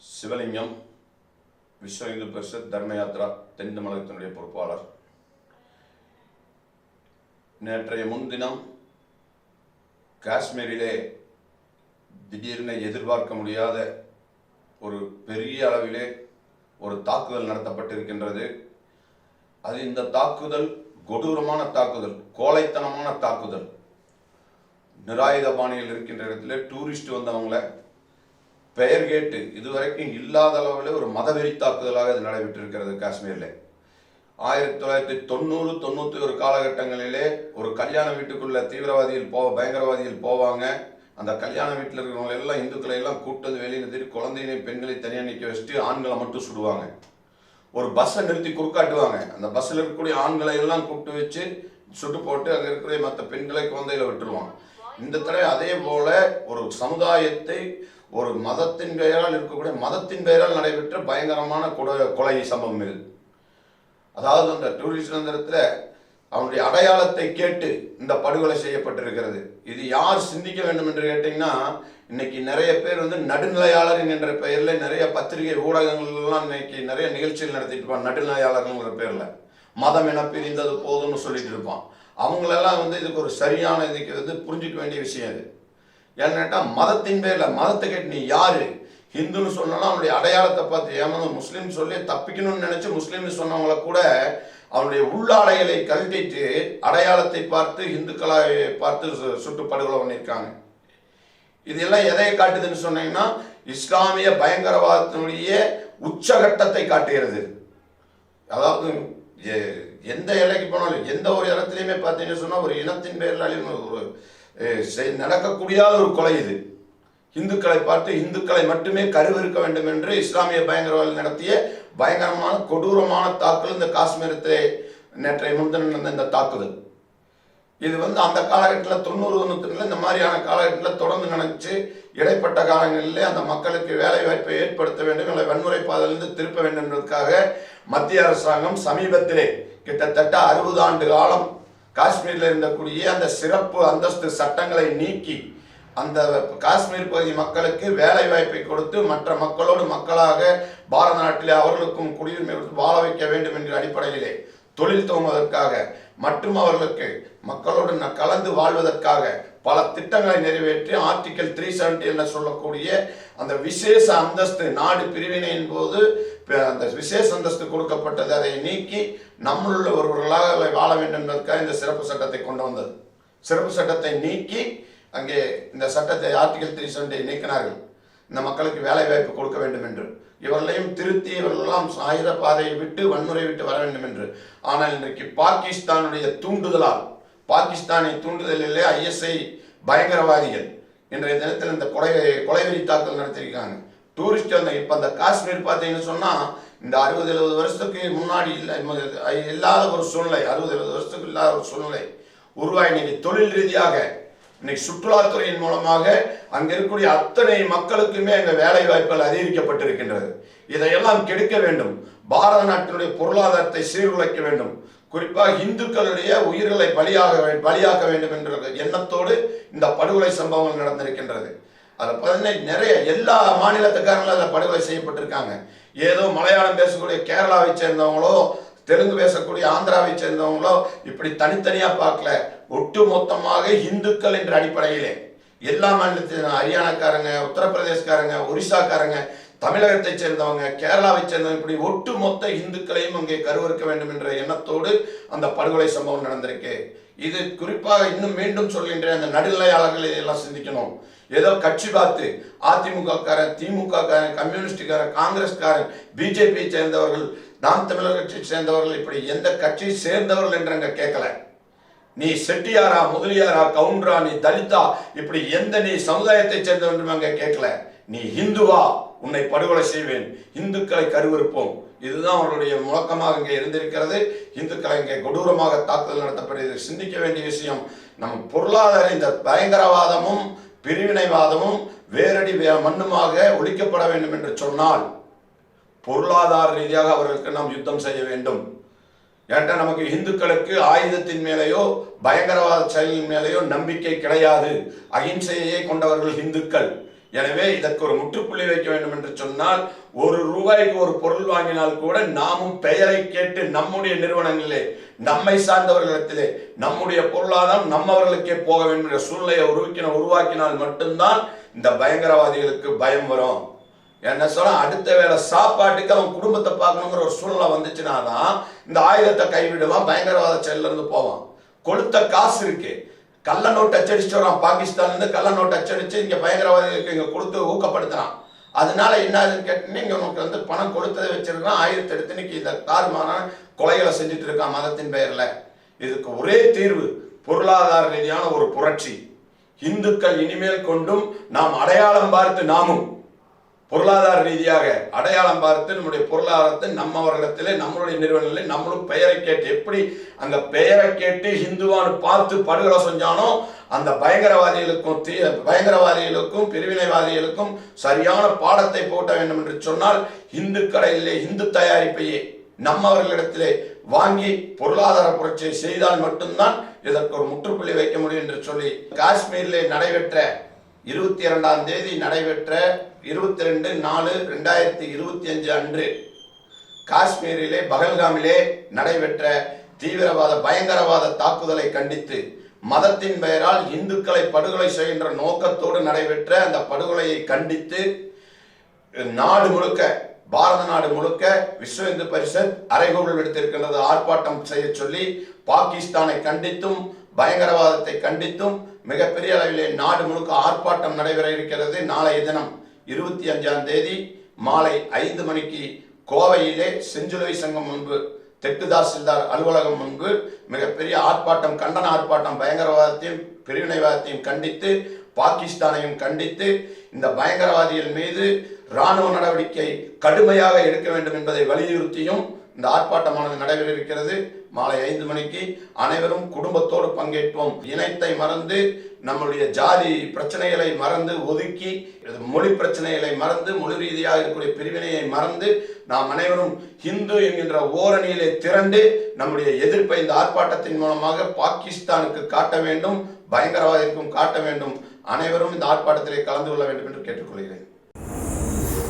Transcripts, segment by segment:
சிவலிங்கம் விஸ்வ இந்து பரிஷத் தர்ம யாத்ரா தென் தமிழகத்தினுடைய பொறுப்பாளர். நேற்றைய முன்தினம் காஷ்மீரிலே திடீர்னு எதிர்பார்க்க முடியாத ஒரு பெரிய அளவிலே ஒரு தாக்குதல் நடத்தப்பட்டிருக்கின்றது. அது இந்த தாக்குதல் கொடூரமான தாக்குதல் கோழைத்தனமான தாக்குதல் நிராயுத பாணியில் இருக்கின்ற இடத்துல டூரிஸ்ட் வந்தவங்களை பெயர் கேட்டு இதுவரைக்கும் இல்லாத அளவில் ஒரு மதவெறி தாக்குதலாக இது நடைபெற்றிருக்கிறது காஷ்மீரில். ஆயிரத்தி தொள்ளாயிரத்தி தொண்ணூறு தொண்ணூற்றி ஒரு காலகட்டங்களிலே ஒரு கல்யாண வீட்டுக்குள்ள தீவிரவாதிகள் போ பயங்கரவாதிகள் போவாங்க. அந்த கல்யாண வீட்டில் இருக்கிறவங்க எல்லாம் இந்துக்களை எல்லாம் கூட்டது வெளியே நிறுத்தி குழந்தையினை பெண்களை தனியாக நிற்க வச்சுட்டு ஆண்களை மட்டும் சுடுவாங்க. ஒரு பஸ்ஸை நிறுத்தி குறுக்காட்டுவாங்க. அந்த பஸ்ஸில் இருக்கக்கூடிய ஆண்களை எல்லாம் கூப்பிட்டு வச்சு சுட்டு போட்டு அங்கே இருக்கிற மற்ற பெண்களை குழந்தைகளை விட்டுருவாங்க. இந்த தடவை அதே போல ஒரு சமுதாயத்தை ஒரு மதத்தின் பெயரால் இருக்கக்கூடிய மதத்தின் பெயரால் நடைபெற்ற பயங்கரமான கொலை கொலை சம்பவம் இது. அதாவது அந்த டூரிஸ்ட் நந்தரத்தில் அவனுடைய அடையாளத்தை கேட்டு இந்த படுகொலை செய்யப்பட்டிருக்கிறது. இது யார் சிந்திக்க வேண்டும் என்று கேட்டிங்கன்னா இன்னைக்கு நிறைய பேர் வந்து நடுநிலையாளர் என்கின்ற பெயரில் நிறைய பத்திரிகை ஊடகங்கள்லாம் இன்னைக்கு நிறைய நிகழ்ச்சிகள் நடத்திட்டு இருப்பான் நடுநிலையாளர்கள்ங்கிற பேரில். மதம் என பிரிந்தது போதும்னு சொல்லிட்டு இருப்பான். அவங்களெல்லாம் வந்து இதுக்கு ஒரு சரியான இதுக்கு வந்து புரிஞ்சிக்க வேண்டிய விஷயம் இது. ஏன்னு கேட்டால் மதத்தின் பேரில் மதத்தை கேட்டு நீ யாரு? ஹிந்துன்னு சொன்னாலும் அவனுடைய அடையாளத்தை பார்த்து ஏமாந்து முஸ்லீம் சொல்லி தப்பிக்கணும்னு நினைச்சு முஸ்லீம்னு சொன்னவங்கள கூட அவனுடைய உள்ளாடைகளை கழட்டிட்டு அடையாளத்தை பார்த்து இந்துக்களை பார்த்து சு- பண்ணியிருக்காங்க. இதெல்லாம் எதை காட்டுதுன்னு சொன்னீங்கன்னா இஸ்லாமிய பயங்கரவாதத்தினுடைய உச்சகட்டத்தை காட்டுகிறது. அதாவது எந்த எல்லைக்கு போனாலும் எந்த ஒரு இடத்துலையுமே பார்த்தீங்கன்னு சொன்னால் ஒரு இனத்தின் பேரில் அழிவு ஒரு நடக்கக்கூடிய செய்- நடக்கக்கூடியாத ஒரு கொலை இது. இந்துக்களை பார்த்து இந்துக்களை மட்டுமே கருவிருக்க வேண்டும் என்று இஸ்லாமிய பயங்கரவாதிகள் நடத்திய பயங்கரமான கொடூரமான தாக்குதல் இந்த காஷ்மீரத்திலே நேற்றைய முன்தினம் நடந்த இந்த தாக்குதல். இது வந்து அந்த காலகட்டத்தில் தொண்ணூறு தொண்ணூத்தி இந்த மாதிரியான காலகட்டத்தில் தொடர்ந்து நினைச்சு இடைப்பட்ட காலங்களிலே அந்த மக்களுக்கு வேலை வாய்ப்பை ஏற்படுத்த வேண்டும் இல்லை வன்முறை பாதையிலிருந்து திருப்ப வேண்டும் என்பதற்காக மத்திய அரசாங்கம் சமீபத்திலே கிட்டத்தட்ட அறுபது ஆண்டு காலம் காஷ்மீரில் இருந்தக்கூடிய அந்த சிறப்பு அந்தஸ்து சட்டங்களை நீக்கி அந்த காஷ்மீர் பகுதி மக்களுக்கு வேலை வாய்ப்பை கொடுத்து மற்ற மக்களோடு மக்களாக பாரத நாட்டிலே அவர்களுக்கும் குடியுரிமை கொடுத்து வாழ வைக்க வேண்டும் என்ற அடிப்படையிலே தொழில் துவங்குவதற்காக மற்றும் அவர்களுக்கு மக்களோடு கலந்து வாழ்வதற்காக பல திட்டங்களை நிறைவேற்றி ஆர்டிகல் த்ரீ செவன்டி என்று சொல்லக்கூடிய அந்த விசேஷ அந்தஸ்து நாடு பிரிவினையின் போது அந்த விசேஷ அந்தஸ்து கொடுக்கப்பட்டது. அதை நீக்கி நம்மளுள்ள ஒருவர்களாக வாழ வேண்டும் என்பதற்காக இந்த சிறப்பு சட்டத்தை கொண்டு வந்தது. சிறப்பு சட்டத்தை நீக்கி அங்கே இந்த சட்டத்தை ஆர்டிகல் த்ரீ செவன்டி நீக்கினார்கள். இந்த மக்களுக்கு வேலை வாய்ப்பு கொடுக்க வேண்டும் என்று இவர்களையும் திருத்தி இவர்களெல்லாம் ஆயுத பாதையை விட்டு வன்முறை விட்டு வர வேண்டும் என்று ஆனால் இன்றைக்கு பாகிஸ்தானுடைய தூண்டுதலால் பாகிஸ்தானை தூண்டுதலிலே ஐஎஸ்ஐ பயங்கரவாதிகள் இன்றைய தினத்தில் இந்த கொலை கொலைவெறி தாக்குதல் நடத்தியிருக்காங்க. டூரிஸ்ட் அந்த இப்போ அந்த காஷ்மீர் பார்த்தீங்கன்னு சொன்னால் இந்த அறுபது எழுபது வருஷத்துக்கு முன்னாடி இல்லை இல்லாத ஒரு சூழ்நிலை அறுபது எழுபது வருஷத்துக்கு இல்லாத ஒரு சூழ்நிலை. உருவாய் இன்னைக்கு தொழில் ரீதியாக இன்னைக்கு சுற்றுலாத்துறையின் மூலமாக அங்க இருக்கக்கூடிய அத்தனை மக்களுக்குமே அங்கே வேலை வாய்ப்புகள் அதிகரிக்கப்பட்டிருக்கின்றது. இதையெல்லாம் கெடுக்க வேண்டும். பாரத நாட்டினுடைய பொருளாதாரத்தை சீர்குலைக்க வேண்டும். குறிப்பாக இந்துக்களுடைய உயிர்களை பலியாக பலியாக்க வேண்டும் என்ற எண்ணத்தோடு இந்த படுகொலை சம்பவங்கள் நடந்திருக்கின்றது. அதில் பார்த்தீங்கன்னா நிறைய எல்லா மாநிலத்துக்காரங்களும் அதில் படுகொலை செய்யப்பட்டிருக்காங்க. ஏதோ மலையாளம் பேசக்கூடிய கேரளாவை சேர்ந்தவங்களோ தெலுங்கு பேசக்கூடிய ஆந்திராவை சேர்ந்தவங்களோ இப்படி தனித்தனியாக பார்க்கல. ஒட்டு மொத்தமாக இந்துக்கள் என்ற அடிப்படையிலே. எல்லா மாநிலத்திலும் ஹரியானாக்காரங்க உத்தரப்பிரதேஷ்காரங்க ஒரிசாக்காரங்க தமிழகத்தை சேர்ந்தவங்க கேரளாவை சேர்ந்தவங்க இப்படி ஒட்டு மொத்த இந்துக்களையும் அங்கே கருவறுக்க வேண்டும் என்ற எண்ணத்தோடு அந்த படுகொலை சம்பவம் நடந்திருக்கு. இது குறிப்பாக இன்னும் மீண்டும் சொல்கின்ற அந்த நடுநிலையாளர்களை இதையெல்லாம் சிந்திக்கணும். ஏதோ கட்சி பார்த்து அதிமுகக்காரன் திமுகக்காரன் கம்யூனிஸ்டுக்காரன் காங்கிரஸ்காரன் பிஜேபியை சேர்ந்தவர்கள் நாம் தமிழர் கட்சியை சேர்ந்தவர்கள் இப்படி எந்த கட்சியை சேர்ந்தவர்கள் என்று அங்கே கேட்கல. நீ செட்டியாரா முதலியாரா கவுண்டரா நீ தலிதா இப்படி எந்த நீ சமுதாயத்தை சேர்ந்தவன் என்று கேட்கல. நீ இந்துவா உன்னை படுகொலை செய்வேன். இந்துக்களை கருவிருப்போம் இதுதான் அவர்களுடைய முழக்கமாக இங்கே இருந்திருக்கிறது. இந்துக்களை இங்கே கொடூரமாக தாக்குதல் நடத்தப்படுகிறது. சிந்திக்க வேண்டிய விஷயம் நம் பொருளாதார இந்த பயங்கரவாதமும் பிரிவினைவாதமும் வேரடி வே- மண்ணுமாக ஒழிக்கப்பட வேண்டும் என்று சொன்னால் பொருளாதார ரீதியாக அவர்களுக்கு நாம் யுத்தம் செய்ய வேண்டும். ஏன்டா நமக்கு இந்துக்களுக்கு ஆயுதத்தின் மேலேயோ பயங்கரவாத செயலின் மேலேயோ நம்பிக்கை கிடையாது. அகிம்சையே கொண்டவர்கள் இந்துக்கள். எனவே இதற்கு ஒரு முற்றுப்புள்ளி வைக்க வேண்டும் என்று சொன்னால் ஒரு ரூபாய்க்கு ஒரு பொருள் வாங்கினால் கூட நாமும் பெயரை கேட்டு நம்முடைய நிறுவனங்களிலே நம்மை சார்ந்தவர்களிடத்திலே நம்முடைய பொருளாதாரம் நம்மவர்களுக்கே போக வேண்டும் என்ற சூழ்நிலையை உருவாக்கின உருவாக்கினால் மட்டும்தான் இந்த பயங்கரவாதிகளுக்கு பயம் வரும். என்ன சொல்ல அடுத்த வேளை சாப்பாட்டுக்கு அவன் குடும்பத்தை பார்க்கணுங்கிற ஒரு சூழ்நிலை வந்துச்சுன்னா தான் இந்த ஆயுதத்தை கைவிடுவான் பயங்கரவாத செயலிருந்து இருந்து போவான். கொளுத்த காசு இருக்கு. கள்ள நோட்டு அச்சடிச்சு வரான் பாகிஸ்தான்ல இருந்து கள்ள நோட்டு அச்சடிச்சு இங்க பயங்கரவாதிகளுக்கு இங்க கொடுத்து ஊக்கப்படுத்துறான். அதனால என்ன ஆகுதுன்னு கேட்டீங்கன்னா இங்க உனக்கு வந்து பணம் கொடுத்ததை வச்சிருக்கான் ஆயிரத்தி எடுத்து இன்னைக்கு இந்த தாறுமாறான கொலைகளை செஞ்சுட்டு இருக்கான் மதத்தின் பெயர்ல. இதுக்கு ஒரே தீர்வு பொருளாதார ரீதியான ஒரு புரட்சி. இந்துக்கள் இனிமேல் கொண்டும் நாம் அடையாளம் பார்த்து நாமும் பொருளாதார ரீதியாக அடையாளம் பார்த்து நம்முடைய பொருளாதாரத்தை நம்மவர்களிடத்திலே நம்மளுடைய நிறுவனங்களில் நம்மளும் பெயரை கேட்டு எப்படி அந்த பெயரை கேட்டு ஹிந்துவான்னு பார்த்து படுகொலை செஞ்சானோ அந்த பயங்கரவாதிகளுக்கும் தீ பயங்கரவாதிகளுக்கும் பிரிவினைவாதிகளுக்கும் சரியான பாடத்தை போட்ட வேண்டும் என்று சொன்னால் இந்து கடையிலே இந்து தயாரிப்பையே நம்மவர்களிடத்திலே வாங்கி பொருளாதார புரட்சியை செய்தால் மட்டும்தான் இதற்கு ஒரு முற்றுப்புள்ளி வைக்க முடியும் என்று சொல்லி காஷ்மீரிலே நடைபெற்ற இருபத்தி இரண்டாம் தேதி நடைபெற்ற இருபத்தி ரெண்டு நாலு ரெண்டாயிரத்தி இருபத்தி அஞ்சு அன்று காஷ்மீரிலே பகல்காமிலே நடைபெற்ற தீவிரவாத பயங்கரவாத தாக்குதலை கண்டித்து மதத்தின் பெயரால் இந்துக்களை படுகொலை செய்கின்ற நோக்கத்தோடு நடைபெற்ற அந்த படுகொலையை கண்டித்து நாடு முழுக்க பாரத நாடு முழுக்க விஸ்வ இந்து பரிஷத் அறைகூவல் விடுத்திருக்கின்றது ஆர்ப்பாட்டம் செய்ய சொல்லி பாகிஸ்தானை கண்டித்தும் பயங்கரவாதத்தை கண்டித்தும் மிகப்பெரிய அளவிலே நாடு முழுக்க ஆர்ப்பாட்டம் நடைபெற இருக்கிறது. நாளைய தினம் இருபத்தி அஞ்சாம் தேதி மாலை ஐந்து மணிக்கு கோவையிலே செஞ்சிலுவை சங்கம் முன்பு தெற்கு தாசில்தார் அலுவலகம் முன்பு மிகப்பெரிய ஆர்ப்பாட்டம் கண்டன ஆர்ப்பாட்டம் பயங்கரவாதத்தையும் பிரிவினைவாதத்தையும் கண்டித்து பாகிஸ்தானையும் கண்டித்து இந்த பயங்கரவாதிகள் மீது ராணுவ நடவடிக்கை கடுமையாக எடுக்க வேண்டும் என்பதை வலியுறுத்தியும் இந்த ஆர்ப்பாட்டமானது நடைபெற இருக்கிறது. மாலை ஐந்து மணிக்கு அனைவரும் குடும்பத்தோடு பங்கேற்போம். இனத்தை மறந்து நம்முடைய ஜாதி பிரச்சனைகளை மறந்து ஒதுக்கி மொழி பிரச்சனைகளை மறந்து மொழி ரீதியாக இருக்கக்கூடிய பிரிவினையை மறந்து நாம் அனைவரும் ஹிந்து என்கின்ற ஓரணியிலே திரண்டு நம்முடைய எதிர்ப்பை இந்த ஆர்ப்பாட்டத்தின் மூலமாக பாகிஸ்தானுக்கு காட்ட வேண்டும் பயங்கரவாதத்திற்கும் காட்ட வேண்டும். அனைவரும் இந்த ஆர்ப்பாட்டத்திலே கலந்து கொள்ள வேண்டும் என்று கேட்டுக்கொள்கிறேன்.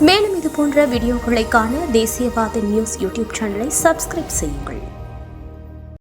மேலும் இது போன்ற வீடியோக்களை காண தேசியவாத நியூஸ் யூடியூப் சேனலை சப்ஸ்கிரைப் செய்யுங்கள்.